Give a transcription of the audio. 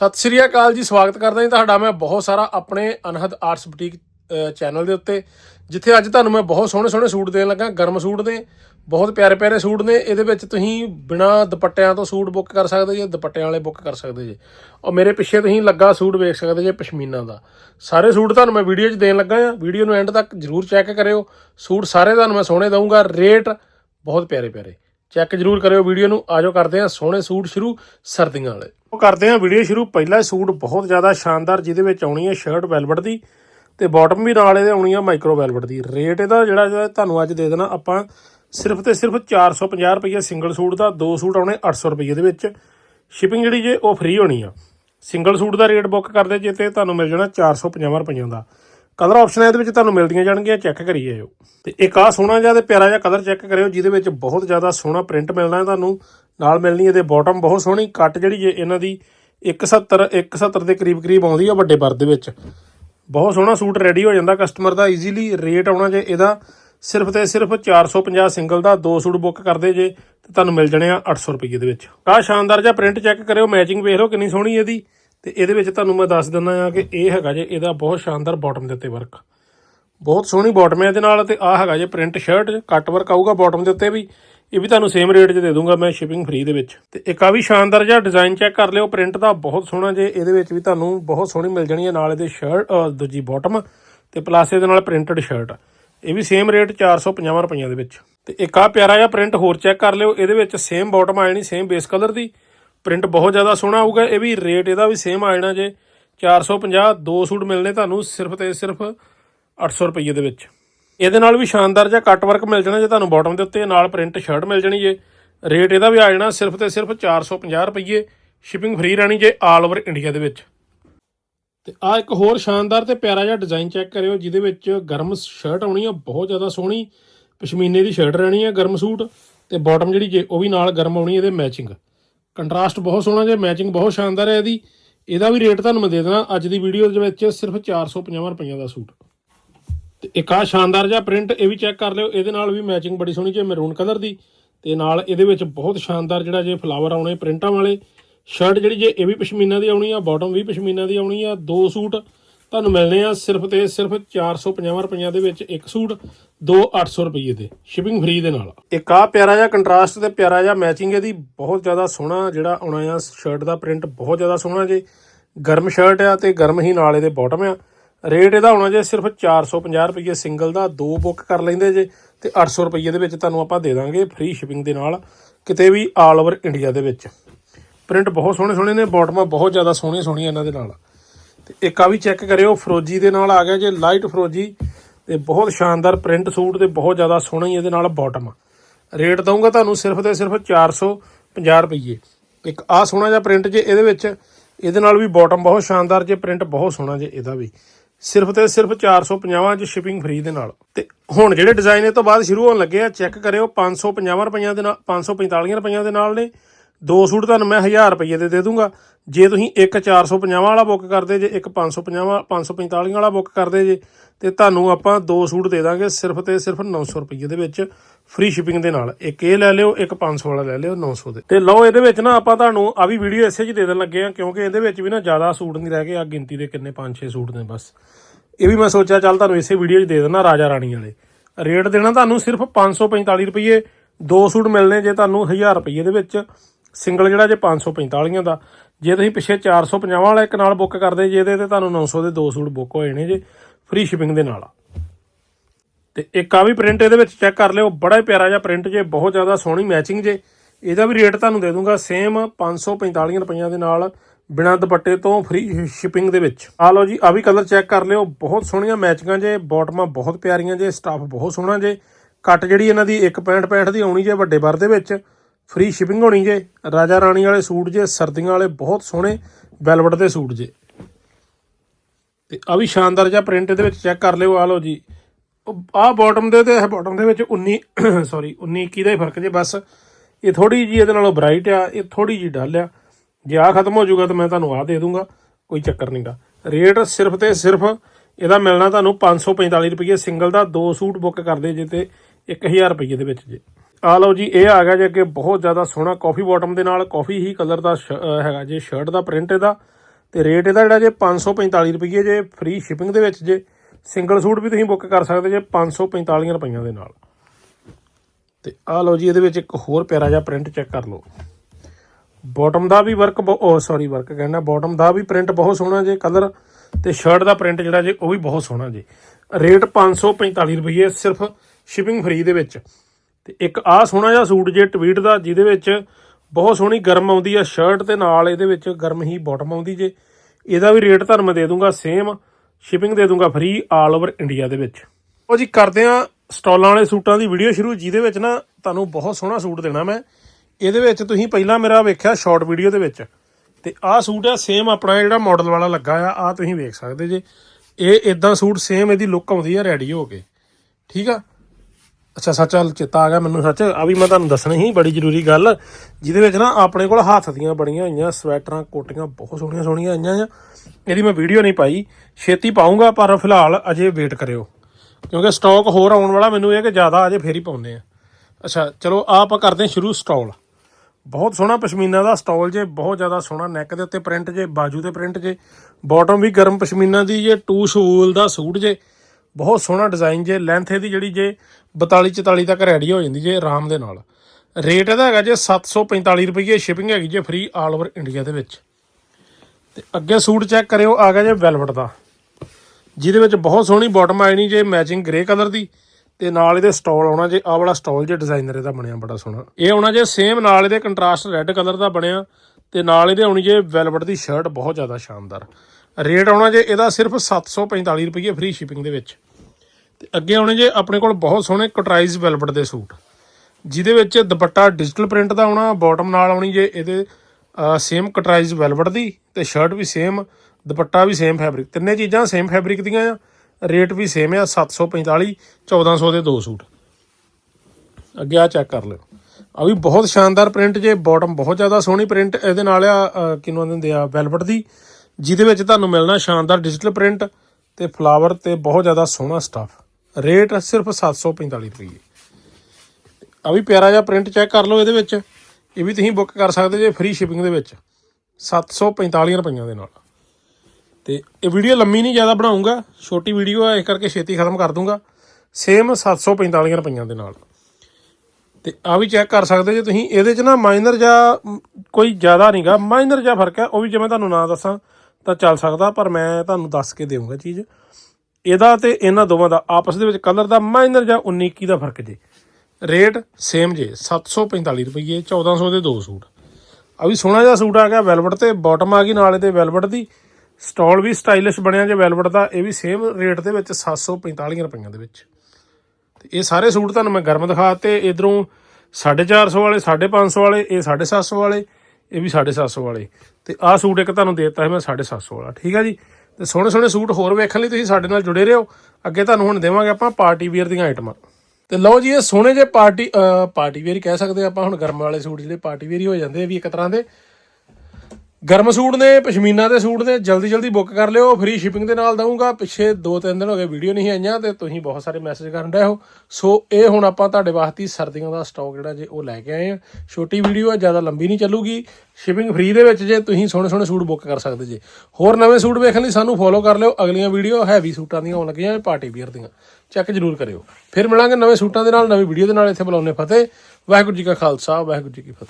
ਸਤਿ ਸ੍ਰੀ ਅਕਾਲ ਜੀ, ਸਵਾਗਤ ਕਰਦਾ ਜੀ ਤੁਹਾਡਾ। ਮੈਂ ਬਹੁਤ ਸਾਰਾ ਆਪਣੇ ਅਨਹਦ ਆਰਟਸ ਬੁਟੀਕ ਚੈਨਲ ਦੇ ਉੱਤੇ, ਜਿੱਥੇ ਅੱਜ ਤੁਹਾਨੂੰ ਮੈਂ ਬਹੁਤ ਸੋਹਣੇ ਸੋਹਣੇ ਸੂਟ ਦੇਣ ਲੱਗਾ। ਗਰਮ ਸੂਟ ਨੇ, ਬਹੁਤ ਪਿਆਰੇ ਪਿਆਰੇ ਸੂਟ ਨੇ। ਇਹਦੇ ਵਿੱਚ ਤੁਸੀਂ ਬਿਨਾ ਦੁਪੱਟਿਆਂ ਤੋਂ ਸੂਟ ਬੁੱਕ ਕਰ ਸਕਦੇ ਜੇ, ਦੁਪੱਟਿਆਂ ਵਾਲੇ ਬੁੱਕ ਕਰ ਸਕਦੇ ਜੇ। ਔਰ ਮੇਰੇ ਪਿੱਛੇ ਤੁਸੀਂ ਲੱਗਾ ਸੂਟ ਵੇਖ ਸਕਦੇ ਜੇ, ਪਸ਼ਮੀਨਾ ਦਾ। ਸਾਰੇ ਸੂਟ ਤੁਹਾਨੂੰ ਮੈਂ ਵੀਡੀਓ 'ਚ ਦੇਣ ਲੱਗਾ ਆ ਵੀਡੀਓ ਨੂੰ ਐਂਡ ਤੱਕ ਜਰੂਰ ਚੈੱਕ ਕਰਿਓ। ਸੂਟ ਸਾਰੇ ਤੁਹਾਨੂੰ ਮੈਂ ਸੋਹਣੇ ਦਊਂਗਾ। ਰੇਟ ਬਹੁਤ ਪਿਆਰੇ ਪਿਆਰੇ। ਚੈੱਕ ਜਰੂਰ ਕਰਿਓ ਵੀਡੀਓ ਨੂੰ। ਆਜੋ ਕਰਦੇ ਹਾਂ ਸੋਹਣੇ ਸੂਟ ਸ਼ੁਰੂ ਸਰਦੀਆਂ ਵਾਲੇ। ਉਹ ਕਰਦੇ ਹਾਂ ਵੀਡੀਓ ਸ਼ੁਰੂ। ਪਹਿਲਾ ਸੂਟ ਬਹੁਤ ਜ਼ਿਆਦਾ ਸ਼ਾਨਦਾਰ, ਜਿਹਦੇ ਵਿੱਚ ਆਉਣੀ ਹੈ ਸ਼ਰਟ ਵੈਲਵਟ ਦੀ ਤੇ ਬਾਟਮ ਵੀ ਨਾਲ ਇਹਦੇ ਆਉਣੀ ਆ ਮਾਈਕਰੋ ਵੈਲਵਟ ਦੀ। ਰੇਟ ਇਹਦਾ ਜਿਹੜਾ ਤੁਹਾਨੂੰ ਅੱਜ ਦੇ ਦੇਣਾ, ਆਪਾਂ ਸਿਰਫ ਤੇ ਸਿਰਫ 450 ਰੁਪਏ ਸਿੰਗਲ ਸੂਟ ਦਾ, ਦੋ ਸੂਟ ਆਉਣੇ 800 ਰੁਪਏ ਦੇ ਵਿੱਚ। ਸ਼ਿਪਿੰਗ ਜਿਹੜੀ ਜੇ, ਉਹ ਫ੍ਰੀ ਹੋਣੀ ਆ। ਸਿੰਗਲ ਸੂਟ ਦਾ ਰੇਟ ਬੁੱਕ ਕਰਦੇ ਜੇ ਤੇ ਤੁਹਾਨੂੰ ਮਿਲ ਜਾਣਾ 450 ਰੁਪਈਆਂ ਦਾ। ਕਲਰ ਆਪਸ਼ਨ ਇਹਦੇ ਵਿੱਚ ਤੁਹਾਨੂੰ ਮਿਲਦੀਆਂ ਜਾਣਗੀਆਂ ਚੈੱਕ ਕਰੀ ਜਾਇਓ ਤੇ ਇੱਕ ਆ ਸੋਹਣਾ ਜਿਹਾ ਤੇ ਪਿਆਰਾ ਜਿਹਾ ਕਲਰ ਚੈੱਕ ਕਰਿਓ, ਜਿਹਦੇ ਵਿੱਚ ਬਹੁਤ ਜ਼ਿਆਦਾ ਸੋਹਣਾ ਪ੍ਰਿੰਟ ਮਿਲਣਾ ਹੈ ਤੁਹਾਨੂੰ। ਨਾਲ ਮਿਲਣੀ ਇਹਦੇ ਬਾਟਮ ਬਹੁਤ ਸੋਹਣੀ ਕੱਟ ਜਿਹੜੀ ਜੇ ਇਹਨਾਂ ਦੀ 170 170 ਦੇ ਕਰੀਬ ਕਰੀਬ ਆਉਂਦੀ ਆ ਵੱਡੇ ਬਰ ਦੇ ਵਿੱਚ। ਬਹੁਤ ਸੋਹਣਾ ਸੂਟ ਰੈਡੀ ਹੋ ਜਾਂਦਾ ਕਸਟਮਰ ਦਾ ਈਜ਼ੀਲੀ ਰੇਟ ਆਉਣਾ ਜੇ ਇਹਦਾ ਸਿਰਫ ਤੇ ਸਿਰਫ 450 ਸਿੰਗਲ ਦਾ ਦੋ ਸੂਟ ਬੁੱਕ ਕਰਦੇ ਜੇ, ਤੇ ਤੁਹਾਨੂੰ ਮਿਲ ਜਾਣੇ ਆ 800 ਰੁਪਏ ਦੇ ਵਿੱਚ। ਆਹ ਸ਼ਾਨਦਾਰ ਜਿਹਾ ਪ੍ਰਿੰਟ ਚੈੱਕ ਕਰਿਓ ਮੈਚਿੰਗ ਵੇਖ ਲਓ ਕਿੰਨੀ ਸੋਹਣੀ ਇਹਦੀ, ਤੇ ਇਹਦੇ ਵਿੱਚ ਤੁਹਾਨੂੰ ਮੈਂ ਦੱਸ ਦਿੰਦਾ ਆ ਕਿ ਇਹ ਹੈਗਾ ਜੇ ਇਹਦਾ ਬਹੁਤ ਸ਼ਾਨਦਾਰ ਬਾਟਮ ਦੇ ਉੱਤੇ ਵਰਕ ਬਹੁਤ ਸੋਹਣੀ ਬਾਟਮ ਹੈ ਇਹਦੇ ਨਾਲ, ਤੇ ਆਹ ਹੈਗਾ ਜੇ ਪ੍ਰਿੰਟ ਸ਼ਰਟ ਕੱਟ ਵਰਕ ਆਊਗਾ ਬਾਟਮ ਦੇ ਉੱਤੇ ਵੀ। ਇਹ ਵੀ ਤੁਹਾਨੂੰ ਸੇਮ ਰੇਟ 'ਚ ਦੇ ਦੂੰਗਾ ਮੈਂ ਸ਼ਿਪਿੰਗ ਫ੍ਰੀ ਦੇ ਵਿੱਚ। ਤੇ ਇੱਕ ਆ ਵੀ ਸ਼ਾਨਦਾਰ ਜਿਹਾ ਡਿਜ਼ਾਈਨ ਚੈੱਕ ਕਰ ਲਿਓ ਪ੍ਰਿੰਟ ਦਾ ਬਹੁਤ ਸੋਹਣਾ ਜੇ, ਇਹਦੇ ਵਿੱਚ ਵੀ ਤੁਹਾਨੂੰ ਬਹੁਤ ਸੋਹਣੀ ਮਿਲ ਜਾਣੀ ਹੈ ਨਾਲ ਇਹਦੇ ਸ਼ਰਟ ਦੂਜੀ ਬਾਟਮ ਤੇ ਪਲਾਸ ਇਹਦੇ ਨਾਲ ਪ੍ਰਿੰਟਡ ਸ਼ਰਟ ਇਹ ਵੀ ਸੇਮ ਰੇਟ 450 ਰੁਪਈਆਂ ਦੇ ਵਿੱਚ। ਤੇ ਇੱਕ ਆ ਪਿਆਰਾ ਜਿਹਾ ਪ੍ਰਿੰਟ ਹੋਰ ਚੈੱਕ ਕਰ ਲਿਓ, ਇਹਦੇ ਵਿੱਚ ਸੇਮ ਬਾਟਮ ਆ ਜਾਣੀ ਸੇਮ ਬੇਸ ਕਲਰ ਦੀ। ਪ੍ਰਿੰਟ ਬਹੁਤ ਜ਼ਿਆਦਾ ਸੋਹਣਾ ਆਊਗਾ, ਇਹ ਵੀ ਰੇਟ ਇਹਦਾ ਵੀ ਸੇਮ ਆ ਜਾਣਾ ਜੇ। 450 ਦੋ ਸੂਟ ਮਿਲਨੇ ਤੁਹਾਨੂੰ ਸਿਰਫ ਤੇ ਸਿਰਫ 800 ਰੁਪਏ ਦੇ ਵਿੱਚ। ਇਹਦੇ ਨਾਲ ਵੀ ਸ਼ਾਨਦਾਰ ਜਿਹਾ ਕੱਟ ਵਰਕ ਮਿਲ ਜਾਣਾ ਜੇ ਤੁਹਾਨੂੰ ਬਾਟਮ ਦੇ ਉੱਤੇ ਨਾਲ ਪ੍ਰਿੰਟ ਸ਼ਰਟ ਮਿਲ ਜਾਣੀ ਜੇ। ਰੇਟ ਇਹਦਾ ਵੀ ਆ ਜਾਣਾ ਸਿਰਫ ਤੇ ਸਿਰਫ 450 ਰੁਪਏ ਸ਼ਿਪਿੰਗ ਫ੍ਰੀ ਰਹਿਣੀ ਜੇ ਆਲ ਓਵਰ ਇੰਡੀਆ ਦੇ ਵਿੱਚ। ਤੇ ਆ ਇੱਕ ਹੋਰ ਸ਼ਾਨਦਾਰ ਤੇ ਪਿਆਰਾ ਜਿਹਾ ਡਿਜ਼ਾਈਨ ਚੈੱਕ ਕਰਿਓ, ਜਿਹਦੇ ਵਿੱਚ ਗਰਮ ਸ਼ਰਟ ਆਉਣੀ ਆ, ਬਹੁਤ ਜ਼ਿਆਦਾ ਸੋਹਣੀ। ਪਸ਼ਮੀਨੇ ਦੀ ਸ਼ਰਟ ਰਹਿਣੀ ਆ ਗਰਮ ਸੂਟ ਤੇ ਬਾਟਮ ਜਿਹੜੀ ਜੇ, ਉਹ ਵੀ ਨਾਲ ਗਰਮ ਆਉਣੀ ਇਹਦੇ ਮੈਚਿੰਗ ਕੰਟਰਾਸਟ ਬਹੁਤ ਸੋਹਣਾ ਜੇ ਮੈਚਿੰਗ ਬਹੁਤ ਸ਼ਾਨਦਾਰ ਹੈ ਇਹਦੀ। ਇਹਦਾ ਵੀ ਰੇਟ ਤੁਹਾਨੂੰ ਮੈਂ ਦੇ ਦੇਣਾ ਅੱਜ ਦੀ ਵੀਡੀਓ ਦੇ ਵਿੱਚ ਸਿਰਫ 450 ਰੁਪਈਆ ਦਾ ਸੂਟ। ਤੇ ਇੱਕ ਆ ਸ਼ਾਨਦਾਰ ਜਿਹਾ ਪ੍ਰਿੰਟ ਇਹ ਵੀ ਚੈੱਕ ਕਰ ਲਿਓ, ਇਹਦੇ ਨਾਲ ਵੀ ਮੈਚਿੰਗ ਬੜੀ ਸੋਹਣੀ ਜੇ ਮੈਰੂਨ ਕਲਰ ਦੀ ਤੇ ਨਾਲ ਇਹਦੇ ਵਿੱਚ ਬਹੁਤ ਸ਼ਾਨਦਾਰ ਜਿਹੜਾ ਜੇ ਫਲਾਵਰ ਆਉਣੇ ਪ੍ਰਿੰਟਾਂ ਵਾਲੇ ਸ਼ਰਟ ਜਿਹੜੀ ਜੇ ਇਹ ਵੀ ਪਸ਼ਮੀਨਾ ਦੀ ਆਉਣੀ ਆ ਬਾਟਮ ਵੀ ਪਸ਼ਮੀਨਾ ਦੀ ਆਉਣੀ ਆ, ਦੋ ਸੂਟ ਤੁਹਾਨੂੰ ਮਿਲਨੇ ਆ ਸਿਰਫ ਤੇ ਸਿਰਫ 450 ਰੁਪਈਆ ਦੇ ਵਿੱਚ ਇੱਕ ਸੂਟ, ਦੋ 800 ਰੁਪਏ ਦੇ ਸ਼ਿਪਿੰਗ ਫ੍ਰੀ ਦੇ ਨਾਲ। ਇੱਕ ਆ ਪਿਆਰਾ ਜਿਹਾ ਕੰਟਰਾਸਟ ਤੇ ਪਿਆਰਾ ਜਿਹਾ ਮੈਚਿੰਗ ਇਹਦੀ, ਬਹੁਤ ਜ਼ਿਆਦਾ ਸੋਹਣਾ ਜਿਹੜਾ ਆਉਣਾ ਆ ਸ਼ਰਟ ਦਾ ਪ੍ਰਿੰਟ ਬਹੁਤ ਜ਼ਿਆਦਾ ਸੋਹਣਾ ਜੇ, ਗਰਮ ਸ਼ਰਟ ਆ ਤੇ ਗਰਮ ਹੀ ਨਾਲ ਇਹਦੇ ਬਾਟਮ ਆ। ਰੇਟ ਇਹਦਾ ਹੋਣਾ ਜੇ ਸਿਰਫ 450 ਰੁਪਏ ਸਿੰਗਲ ਦਾ, ਦੋ ਬੁੱਕ ਕਰ ਲੈਂਦੇ ਜੇ, ਤੇ 800 ਰੁਪਏ ਦੇ ਵਿੱਚ ਤੁਹਾਨੂੰ ਆਪਾਂ ਦੇ ਦਾਂਗੇ ਫ੍ਰੀ ਸ਼ਿਪਿੰਗ ਦੇ ਨਾਲ, ਕਿਤੇ ਵੀ ਆਲ ਓਵਰ ਇੰਡੀਆ ਦੇ ਵਿੱਚ। ਪ੍ਰਿੰਟ ਬਹੁਤ ਸੋਹਣੇ ਸੋਹਣੇ ਨੇ ਬਾਟਮਾਂ ਬਹੁਤ ਜ਼ਿਆਦਾ ਸੋਹਣੀਆਂ ਸੋਹਣੀਆਂ ਇਹਨਾਂ ਦੇ ਨਾਲ। ਤੇ ਇੱਕ ਆ ਵੀ ਚੈੱਕ ਕਰਿਓ ਫਰੋਜੀ ਦੇ ਨਾਲ ਆ ਗਿਆ ਜੇ ਲਾਈਟ ਫਰੋਜੀ ਤੇ ਬਹੁਤ ਸ਼ਾਨਦਾਰ ਪ੍ਰਿੰਟ ਸੂਟ ਤੇ ਬਹੁਤ ਜ਼ਿਆਦਾ ਸੋਹਣਾ ਹੀ ਇਹਦੇ ਨਾਲ ਬਾਟਮ ਰੇਟ ਦਊਂਗਾ ਤੁਹਾਨੂੰ ਸਿਰਫ ਤੇ ਸਿਰਫ 450 ਰੁਪਏ ਇੱਕ ਆ ਸੋਹਣਾ ਜਿਹਾ ਪ੍ਰਿੰਟ ਜੇ ਇਹਦੇ ਵਿੱਚ, ਇਹਦੇ ਨਾਲ ਵੀ ਬਾਟਮ ਬਹੁਤ ਸ਼ਾਨਦਾਰ ਜੇ, ਪ੍ਰਿੰਟ ਬਹੁਤ ਸੋਹਣਾ ਜੇ ਇਹਦਾ ਵੀ। ਸਿਰਫ ਤੇ ਸਿਰਫ 450 ਚ ਸ਼ਿਪਿੰਗ ਫ੍ਰੀ ਦੇ ਨਾਲ। ਤੇ ਹੁਣ ਜਿਹੜੇ ਡਿਜ਼ਾਈਨ ਇਹ ਤੋਂ ਬਾਅਦ ਸ਼ੁਰੂ ਹੋਣ ਲੱਗੇ ਆ ਚੈੱਕ ਕਰਿਓ 550 ਰੁਪਈਆਂ ਦੇ ਨਾਲ 545 ਰੁਪਈਆਂ ਦੇ ਨਾਲ ਨੇ। ਦੋ ਸੂਟ ਤੁਹਾਨੂੰ ਮੈਂ 1000 ਰੁਪਏ ਦੇ ਦੇ ਦੂੰਗਾ। ਜੇ ਤੁਸੀਂ ਇੱਕ 450 ਵਾਲਾ ਬੁੱਕ ਕਰਦੇ ਜੇ, ਇੱਕ 550 545 ਵਾਲਾ ਬੁੱਕ ਕਰਦੇ ਜੇ, ਤੇ ਤੁਹਾਨੂੰ ਆਪਾਂ ਦੋ ਸੂਟ ਦੇ ਦਾਂਗੇ ਸਿਰਫ ਤੇ ਸਿਰਫ 900 ਰੁਪਏ ਦੇ ਵਿੱਚ ਫ੍ਰੀ ਸ਼ਿਪਿੰਗ ਦੇ ਨਾਲ। ਇੱਕ ਇਹ ਲੈ ਲਿਓ, ਇੱਕ 500 ਵਾਲਾ ਲੈ ਲਿਓ 900 ਦੇ। ਤੇ ਲਓ ਇਹਦੇ ਵਿੱਚ ਨਾ ਆਪਾਂ ਤੁਹਾਨੂੰ ਆ ਵੀ ਵੀਡੀਓ ਇਸੇ 'ਚ ਦੇ ਦੇਣ ਲੱਗੇ ਆ ਕਿਉਂਕਿ ਇਹਦੇ ਵਿੱਚ ਵੀ ਨਾ ਜ਼ਿਆਦਾ ਸੂਟ ਨਹੀਂ ਰਹਿ ਗਏ ਆ ਗਿਣਤੀ ਦੇ ਕਿੰਨੇ 5-6 ਸੂਟ ਨੇ ਬਸ। ਇਹ ਵੀ ਮੈਂ ਸੋਚਿਆ ਚੱਲ ਤੁਹਾਨੂੰ ਇਸੇ ਵੀਡੀਓ 'ਚ ਦੇ ਦੇਣਾ ਰਾਜਾ ਰਾਣੀ ਵਾਲੇ। ਰੇਟ ਦੇਣਾ ਤੁਹਾਨੂੰ ਸਿਰਫ 545 ਰੁਪਏ ਦੋ ਸੂਟ ਮਿਲਨੇ ਜੇ ਤੁਹਾਨੂੰ 1000 ਰੁਪਏ ਦੇ ਵਿੱਚ। ਸਿੰਗਲ ਜਿਹੜਾ ਜੇ 545 ਦਾ, ਜੇ ਤੁਸੀਂ ਪਿੱਛੇ 450 ਵਾਲਾ ਇੱਕ ਨਾਲ ਬੁੱਕ ਕਰਦੇ, ਜੇ ਇਹਦੇ ਤੇ ਤੁਹਾਨੂੰ 900 ਦੇ ਦੋ ਸੂਟ ਬੁੱਕ ਹੋਏ ਨੇ ਜੇ ਫ੍ਰੀ ਸ਼ਿਪਿੰਗ ਦੇ ਨਾਲ ਤੇ ਇੱਕ ਆ ਵੀ ਪ੍ਰਿੰਟ ਇਹਦੇ ਵਿੱਚ ਚੈੱਕ ਕਰ ਲਿਓ, ਬੜਾ ਹੀ ਪਿਆਰਾ ਜਿਹਾ ਪ੍ਰਿੰਟ ਜੇ, ਬਹੁਤ ਜ਼ਿਆਦਾ ਸੋਹਣੀ ਮੈਚਿੰਗ ਜੇ। ਇਹਦਾ ਵੀ ਰੇਟ ਤੁਹਾਨੂੰ ਦੇ ਦੂੰਗਾ ਸੇਮ 545 ਰੁਪਈਆਂ ਦੇ ਨਾਲ, ਬਿਨਾਂ ਦੁਪੱਟੇ ਤੋਂ ਫ੍ਰੀ ਸ਼ਿਪਿੰਗ ਦੇ ਵਿੱਚ। ਆ ਲਓ ਜੀ, ਆ ਵੀ ਕਲਰ ਚੈੱਕ ਕਰ ਲਿਓ, ਬਹੁਤ ਸੋਹਣੀਆਂ ਮੈਚਿੰਗਾਂ ਜੇ ਬਾਟਮਾਂ ਬਹੁਤ ਪਿਆਰੀਆਂ ਜੇ ਸਟਾਫ ਬਹੁਤ ਸੋਹਣਾ ਜੇ। ਕੱਟ ਜਿਹੜੀ ਇਹਨਾਂ ਦੀ 1.65 65 ਦੀ ਆਉਣੀ ਜੇ ਵੱਡੇ ਬਰ ਦੇ ਵਿੱਚ ਫ੍ਰੀ ਸ਼ਿਪਿੰਗ ਹੋਣੀ ਜੇ, ਰਾਜਾ ਰਾਣੀ ਵਾਲੇ ਸੂਟ ਜੇ, ਸਰਦੀਆਂ ਵਾਲੇ ਬਹੁਤ ਸੋਹਣੇ ਵੈਲਵਟ ਦੇ ਸੂਟ ਜੇ। ਤੇ ਆ ਵੀ ਸ਼ਾਨਦਾਰ ਜਿਹਾ ਪ੍ਰਿੰਟ ਇਹਦੇ ਵਿੱਚ ਚੈੱਕ ਕਰ ਲਿਓ ਆ ਲਓ ਜੀ। ਆਹ ਬਾਟਮ ਦੇ ਤੇ ਇਹ ਬਾਟਮ ਦੇ ਵਿੱਚ 19 ਸੌਰੀ 19 21 ਦਾ ਹੀ ਫ਼ਰਕ ਜੇ ਬਸ। ਇਹ ਥੋੜੀ ਜੀ ਇਹਦੇ ਨਾਲੋਂ ਬ੍ਰਾਈਟ ਆ, ਇਹ ਥੋੜੀ ਜੀ ਡਲ ਆ। ਜੇ ਆ ਖਤਮ ਹੋ ਜਾਊਗਾ ਤਾਂ ਮੈਂ ਤੁਹਾਨੂੰ ਆ ਦੇ ਦੂੰਗਾ, ਕੋਈ ਚੱਕਰ ਨਹੀਂਗਾ ਰੇਟ ਸਿਰਫ ਤੇ ਸਿਰਫ ਇਹਦਾ ਮਿਲਣਾ ਤੁਹਾਨੂੰ 545 ਰੁਪਏ ਸਿੰਗਲ ਦਾ ਦੋ ਸੂਟ ਬੁੱਕ ਕਰਦੇ ਜੇ ਤੇ 1000 ਰੁਪਏ ਦੇ ਵਿੱਚ ਜੇ। ਆ ਲਓ ਜੀ, ਇਹ ਆ ਗਿਆ ਜੇ ਕਿ ਬਹੁਤ ਜ਼ਿਆਦਾ ਸੋਹਣਾ ਕਾਫੀ ਬਾਟਮ ਦੇ ਨਾਲ। ਕਾਫੀ ਹੀ ਕਲਰ ਦਾ ਸ਼- ਹੈਗਾ ਜੇ ਸ਼ਰਟ ਦਾ ਪ੍ਰਿੰਟ ਇਹਦਾ। ਤੇ ਰੇਟ ਇਹਦਾ ਜਿਹੜਾ ਜੇ 545 ਰੁਪਏ ਜੇ ਫ੍ਰੀ ਸ਼ਿਪਿੰਗ ਦੇ ਵਿੱਚ ਜੇ। ਸਿੰਗਲ ਸੂਟ ਵੀ ਤੁਸੀਂ ਬੁੱਕ ਕਰ ਸਕਦੇ ਜੇ 545 ਰੁਪਈਆਂ ਦੇ ਨਾਲ। ਤੇ ਆ ਲਓ ਜੀ, ਇਹਦੇ ਵਿੱਚ ਇੱਕ ਹੋਰ ਪਿਆਰਾ ਜਿਹਾ ਪ੍ਰਿੰਟ ਚੈੱਕ ਕਰ ਲਓ। ਬਾਟਮ ਦਾ ਵੀ ਵਰਕ ਉਹ ਸੌਰੀ ਵਰਕ ਕਹਿੰਦਾ ਬਾਟਮ ਦਾ ਵੀ ਪ੍ਰਿੰਟ ਬਹੁਤ ਸੋਹਣਾ ਜੇ ਕਲਰ ਤੇ ਸ਼ਰਟ ਦਾ ਪ੍ਰਿੰਟ ਜਿਹੜਾ ਜੇ, ਉਹ ਵੀ ਬਹੁਤ ਸੋਹਣਾ ਜੇ। ਰੇਟ 545 ਰੁਪਏ ਸਿਰਫ ਸ਼ਿਪਿੰਗ ਫ੍ਰੀ ਦੇ ਵਿੱਚ। ਤੇ ਇੱਕ ਆਹ ਸੋਹਣਾ ਜਿਹਾ ਸੂਟ ਜੇ ਟਵੀਟ ਦਾ, ਜਿਹਦੇ ਵਿੱਚ ਬਹੁਤ ਸੋਹਣੀ ਗਰਮ ਆਉਂਦੀ ਆ ਸ਼ਰਟ ਤੇ ਨਾਲ ਇਹਦੇ ਵਿੱਚ ਗਰਮ ਹੀ ਬਾਟਮ ਆਉਂਦੀ ਜੇ। ਇਹਦਾ ਵੀ ਰੇਟ ਤੁਹਾਨੂੰ ਮੈਂ ਦੇ ਦੂੰਗਾ ਸੇਮ ਸ਼ਿਪਿੰਗ ਦੇ ਦੂੰਗਾ ਫ੍ਰੀ ਆਲ ਓਵਰ ਇੰਡੀਆ ਦੇ ਵਿੱਚ। ਉਹ ਜੀ, ਕਰਦੇ ਆ ਸਟਾਲਾਂ ਵਾਲੇ ਸੂਟਾਂ ਦੀ ਵੀਡੀਓ ਸ਼ੁਰੂ, ਜਿਹਦੇ ਵਿੱਚ ਨਾ ਤੁਹਾਨੂੰ ਬਹੁਤ ਸੋਹਣਾ ਸੂਟ ਦੇਣਾ ਮੈਂ। ਇਹਦੇ ਵਿੱਚ ਤੁਸੀਂ ਪਹਿਲਾਂ ਮੇਰਾ ਵੇਖਿਆ ਸ਼ਾਰਟ ਵੀਡੀਓ ਦੇ ਵਿੱਚ। ਤੇ ਆਹ ਸੂਟ ਆ ਸੇਮ ਆਪਣਾ ਜਿਹੜਾ ਮਾਡਲ ਵਾਲਾ ਲੱਗਾ ਆ ਆ ਤੁਸੀਂ ਵੇਖ ਸਕਦੇ ਜੇ। ਇਹ ਇਦਾਂ ਸੂਟ ਸੇਮ ਇਹਦੀ ਲੁੱਕ ਆਉਂਦੀ ਆ ਰੈਡੀ ਹੋ ਕੇ। ਠੀਕ ਆ? ਅੱਛਾ, ਸੱਚ ਆ ਚੇਤਾ ਆ ਗਿਆ ਮੈਨੂੰ, ਸੱਚ। ਆ ਵੀ ਮੈਂ ਤੁਹਾਨੂੰ ਦੱਸਣੀ ਸੀ, ਬੜੀ ਜ਼ਰੂਰੀ ਗੱਲ, ਜਿਹਦੇ ਵਿੱਚ ਨਾ ਆਪਣੇ ਕੋਲ ਹੱਥ ਦੀਆਂ ਬੜੀਆਂ ਹੋਈਆਂ ਸਵੈਟਰਾਂ, ਕੋਟੀਆਂ, ਬਹੁਤ ਸੋਹਣੀਆਂ ਸੋਹਣੀਆਂ ਆਈਆਂ ਆ। ਇਹਦੀ ਮੈਂ ਵੀਡੀਓ ਨਹੀਂ ਪਾਈ। ਛੇਤੀ ਪਾਉਂਗਾ ਪਰ ਫਿਲਹਾਲ ਅਜੇ ਵੇਟ ਕਰਿਓ। ਕਿਉਂਕਿ ਸਟਾਕ ਹੋਰ ਆਉਣ ਵਾਲਾ ਮੈਨੂੰ ਇਹ ਕਿ ਜ਼ਿਆਦਾ ਅਜੇ ਫੇਰ ਹੀ ਪਾਉਂਦੇ ਆ। ਅੱਛਾ, ਚਲੋ, ਆਹ ਆਪਾਂ ਕਰਦੇ ਸ਼ੁਰੂ ਸਟਾਲ ਬਹੁਤ ਸੋਹਣਾ ਪਸ਼ਮੀਨਾ ਦਾ ਸਟਾਲ ਜੇ, ਬਹੁਤ ਜ਼ਿਆਦਾ ਸੋਹਣਾ ਨੈਕ ਦੇ ਉੱਤੇ ਪ੍ਰਿੰਟ ਜੇ, ਬਾਜੂ ਤੇ ਪ੍ਰਿੰਟ ਜੇ। ਬਾਟਮ ਵੀ ਗਰਮ ਪਸ਼ਮੀਨਾ ਦੀ ਜੇ ਟੂ ਸ਼ੂਲ ਦਾ ਸੂਟ ਜੇ। ਬਹੁਤ ਸੋਹਣਾ ਡਿਜ਼ਾਈਨ ਜੇ ਲੈਂਥ ਇਹਦੀ ਜਿਹੜੀ ਜੇ 42 44 ਤੱਕ ਰੈਡੀ ਹੋ ਜਾਂਦੀ ਜੇ ਆਰਾਮ ਦੇ ਨਾਲ। ਰੇਟ ਇਹਦਾ ਹੈਗਾ ਜੇ 745 ਰੁਪਏ ਸ਼ਿਪਿੰਗ ਹੈਗੀ ਜੇ ਫ੍ਰੀ ਆਲ ਓਵਰ ਇੰਡੀਆ ਦੇ ਵਿੱਚ। ਤੇ ਅੱਗੇ ਸੂਟ ਚੈੱਕ ਕਰਿਓ, ਆ ਗਿਆ ਜੇ ਵੈਲਵਟ ਦਾ। ਜਿਹਦੇ ਵਿੱਚ ਬਹੁਤ ਸੋਹਣੀ ਬਾਟਮ ਆਈ ਜੇ ਮੈਚਿੰਗ ਗ੍ਰੇ ਕਲਰ ਦੀ। ਤੇ ਨਾਲ ਇਹਦੇ ਸਟਾਲ ਆਉਣਾ ਜੇ, ਆਹ ਵਾਲਾ ਸਟਾਲ ਜੇ ਡਿਜ਼ਾਈਨਰ ਇਹਦਾ ਬਣਿਆ ਬੜਾ ਸੋਹਣਾ। ਇਹ ਆਉਣਾ ਜੇ ਸੇਮ ਨਾਲ ਇਹਦੇ ਕੰਟਰਾਸਟ ਰੈੱਡ ਕਲਰ ਦਾ ਬਣਿਆ। ਤੇ ਨਾਲ ਇਹਦੇ ਆਉਣੀ ਜੇ ਵੈਲਵਟ ਦੀ ਸ਼ਰਟ ਬਹੁਤ ਜ਼ਿਆਦਾ ਸ਼ਾਨਦਾਰ। ਰੇਟ ਆਉਣਾ ਜੇ ਇਹਦਾ ਸਿਰਫ 745 ਰੁਪਏ ਫ੍ਰੀ ਸ਼ਿਪਿੰਗ ਦੇ ਵਿੱਚ। ਤੇ ਅੱਗੇ ਆਉਣੇ ਜੇ ਆਪਣੇ ਕੋਲ ਬਹੁਤ ਸੋਹਣੇ ਕਟਰਾਈਜ਼ ਵੈਲਵਟ ਦੇ ਸੂਟ। ਜਿਹਦੇ ਵਿੱਚ ਦੁਪੱਟਾ ਡਿਜੀਟਲ ਪ੍ਰਿੰਟ ਦਾ ਆਉਣਾ ਬਾਟਮ ਨਾਲ ਆਉਣੀ ਜੇ ਇਹਦੇ ਸੇਮ ਕਟਰਾਈਜ਼ ਵੈਲਵਟ ਦੀ ਤੇ ਸ਼ਰਟ ਵੀ ਸੇਮ ਦੁਪੱਟਾ ਵੀ ਸੇਮ ਫੈਬਰਿਕ ਤਿੰਨੇ ਚੀਜ਼ਾਂ ਸੇਮ ਫੈਬਰਿਕ ਦੀਆਂ ਆ। ਰੇਟ ਵੀ ਸੇਮ ਆ 745 1400 ਦੇ ਦੋ ਸੂਟ। ਅੱਗੇ ਆ ਚੈੱਕ ਕਰ ਲਿਓ। ਆ ਵੀ ਬਹੁਤ ਸ਼ਾਨਦਾਰ ਪ੍ਰਿੰਟ ਜੇ ਬਾਟਮ ਬਹੁਤ ਜ਼ਿਆਦਾ ਸੋਹਣੀ ਪ੍ਰਿੰਟ ਇਹਦੇ ਨਾਲ ਆ ਅਹ, ਕਿਹਨੂੰ ਦਿੰਦੇ ਆ ਵੈਲਵਟ ਦੀ। ਜਿਹਦੇ ਵਿੱਚ ਤੁਹਾਨੂੰ ਮਿਲਣਾ ਸ਼ਾਨਦਾਰ ਡਿਜੀਟਲ ਪ੍ਰਿੰਟ ਤੇ ਫਲਾਵਰ ਤੇ ਬਹੁਤ ਜ਼ਿਆਦਾ ਸੋਹਣਾ ਸਟਫ ਰੇਟ ਸਿਰਫ 745 ਰੁਪਏ ਆ ਵੀ ਪਿਆਰਾ ਜਿਹਾ ਪ੍ਰਿੰਟ ਚੈੱਕ ਕਰ ਲਓ ਇਹਦੇ ਵਿੱਚ। ਇਹ ਵੀ ਤੁਸੀਂ ਬੁੱਕ ਕਰ ਸਕਦੇ ਜੇ ਫ੍ਰੀ ਸ਼ਿਪਿੰਗ ਦੇ ਵਿੱਚ। 745 ਰੁਪਈਆਂ ਦੇ ਨਾਲ। ਤੇ ਇਹ ਵੀਡੀਓ ਲੰਮੀ ਨਹੀਂ, ਜ਼ਿਆਦਾ ਬਣਾਉਂਗਾ। ਛੋਟੀ ਵੀਡੀਓ ਹੈ ਇਸ ਕਰਕੇ ਛੇਤੀ ਖਤਮ ਕਰ ਦੂੰਗਾ। ਸੇਮ 745 ਰੁਪਈਆਂ ਦੇ ਨਾਲ। ਤੇ ਆ ਵੀ ਚੈੱਕ ਕਰ ਸਕਦੇ ਜੇ ਤੁਸੀਂ। ਇਹਦੇ 'ਚ ਨਾ ਮਾਈਨਰ ਜਾਂ ਕੋਈ ਜ਼ਿਆਦਾ ਨਹੀਂਗਾ ਮਾਈਨਰ ਜਾਂ ਫ਼ਰਕ ਹੈ, ਉਹ ਵੀ ਜਿਵੇਂ ਤੁਹਾਨੂੰ ਨਾ ਦੱਸਾਂ। ਤਾਂ ਚੱਲ ਸਕਦਾ, ਪਰ ਮੈਂ ਤੁਹਾਨੂੰ ਦੱਸ ਕੇ ਦੇਵਾਂਗਾ ਚੀਜ਼। ਇਹਦਾ ਤੇ ਇਹਨਾਂ ਦੋਵਾਂ ਦਾ, ਆਪਸ ਦੇ ਵਿੱਚ ਕਲਰ ਦਾ ਮਾਈਨਰ ਜਾਂ 19 21 ਦਾ ਫ਼ਰਕ ਜੇ। ਰੇਟ ਸੇਮ ਜੇ 745 ਰੁਪਏ 1400 ਦੇ ਦੋ ਸੂਟ। ਆ ਵੀ ਸੋਹਣਾ ਜਿਹਾ ਸੂਟ ਆ ਗਿਆ ਵੈਲਵਟ ਤੇ ਬਾਟਮ ਆ ਗਈ ਨਾਲ ਇਹਦੇ ਵੈਲਵਟ ਦੀ। ਸਟਾਲ ਵੀ ਸਟਾਈਲਿਸ਼ ਬਣਿਆ ਜੇ ਵੈਲਵਟ ਦਾ, ਇਹ ਵੀ ਸੇਮ ਰੇਟ ਦੇ ਵਿੱਚ 745 ਰੁਪਈਆਂ ਦੇ ਵਿੱਚ। ਤੇ ਇਹ ਸਾਰੇ ਸੂਟ ਤੁਹਾਨੂੰ ਮੈਂ ਗਰਮ ਦਿਖਾਤੇ ਇਧਰੋਂ 450 ਵਾਲੇ 550 ਵਾਲੇ, ਇਹ 750 ਵਾਲੇ। ਇਹ ਵੀ 750 ਵਾਲੇ। ਤੇ ਆਹ ਸੂਟ ਇੱਕ ਤੁਹਾਨੂੰ ਦੇਤਾ ਹੈ ਮੈਂ 750 ਵਾਲਾ, ਠੀਕ ਹੈ ਜੀ? ਤੇ ਸੋਹਣੇ ਸੋਹਣੇ ਸੂਟ ਹੋਰ ਵੇਖਣ ਲਈ ਤੁਸੀਂ ਸਾਡੇ ਨਾਲ ਜੁੜੇ ਰਹੋ। ਅੱਗੇ ਤੁਹਾਨੂੰ ਹੁਣ ਦੇਵਾਂਗੇ ਆਪਾਂ ਪਾਰਟੀ ਵੀਅਰ ਦੀਆਂ ਆਈਟਮਾਂ। ਤੇ ਲਓ ਜੀ, ਇਹ ਸੋਹਣੇ ਜੇ ਪਾਰਟੀ ਪਾਰਟੀ ਵੀਅਰ ਹੀ ਕਹਿ ਸਕਦੇ ਆਪਾਂ, ਹੁਣ ਗਰਮ ਵਾਲੇ ਸੂਟ ਜਿਹੜੇ ਪਾਰਟੀ ਵੀਅਰ ਹੀ ਹੋ ਜਾਂਦੇ ਆ ਵੀ ਇੱਕ ਤਰ੍ਹਾਂ ਦੇ। ਗਰਮ ਸੂਟ ਨੇ, ਪਸ਼ਮੀਨਾ ਦੇ ਸੂਟ ਨੇ, ਜਲਦੀ ਜਲਦੀ ਬੁੱਕ ਕਰ ਲਿਓ ਫ੍ਰੀ ਸ਼ਿਪਿੰਗ ਦੇ ਨਾਲ ਦਊਂਗਾ। ਪਿੱਛੇ 2-3 ਦਿਨ ਹੋ ਗਏ ਵੀਡੀਓ ਨਹੀਂ ਆਈਆਂ ਤੇ ਤੁਸੀਂ ਬਹੁਤ ਸਾਰੇ ਮੈਸੇਜ ਕਰਨ ਰਹੇ ਹੋ। ਸੋ ਇਹ ਹੁਣ ਆਪਾਂ ਤੁਹਾਡੇ ਵਾਸਤੇ ਸਰਦੀਆਂ ਦਾ ਸਟਾਕ ਜਿਹੜਾ ਜੇ ਉਹ ਲੈ ਕੇ ਆਏ ਆ। ਛੋਟੀ ਵੀਡੀਓ ਆ, ਜ਼ਿਆਦਾ ਲੰਬੀ ਨਹੀਂ ਚੱਲੂਗੀ। ਸ਼ਿਪਿੰਗ ਫ੍ਰੀ ਦੇ ਵਿੱਚ ਜੇ ਤੁਸੀਂ ਸੋਹਣੇ ਸੋਹਣੇ ਸੂਟ ਬੁੱਕ ਕਰ ਸਕਦੇ ਜੇ। ਹੋਰ ਨਵੇਂ ਸੂਟ ਵੇਖਣ ਲਈ ਸਾਨੂੰ ਫੋਲੋ ਕਰ ਲਿਓ। ਅਗਲੀਆਂ ਵੀਡੀਓ ਹੈਵੀ ਸੂਟਾਂ ਦੀਆਂ ਆਉਣ ਲੱਗੀਆਂ ਪਾਰਟੀ ਵੀਅਰ ਦੀਆਂ। ਚੈੱਕ ਜ਼ਰੂਰ ਕਰਿਓ। ਫਿਰ ਮਿਲਾਂਗੇ ਨਵੇਂ ਸੂਟਾਂ ਦੇ ਨਾਲ, ਨਵੀਂ ਵੀਡੀਓ ਦੇ ਨਾਲ ਇੱਥੇ ਬੁਲਾਉਨੇ ਫਤਿਹ। ਵਾਹਿਗੁਰੂ ਜੀ ਕਾ ਖਾਲਸਾ, ਵਾਹਿਗੁਰੂ ਜੀ ਕੀ ਫਤਿਹ।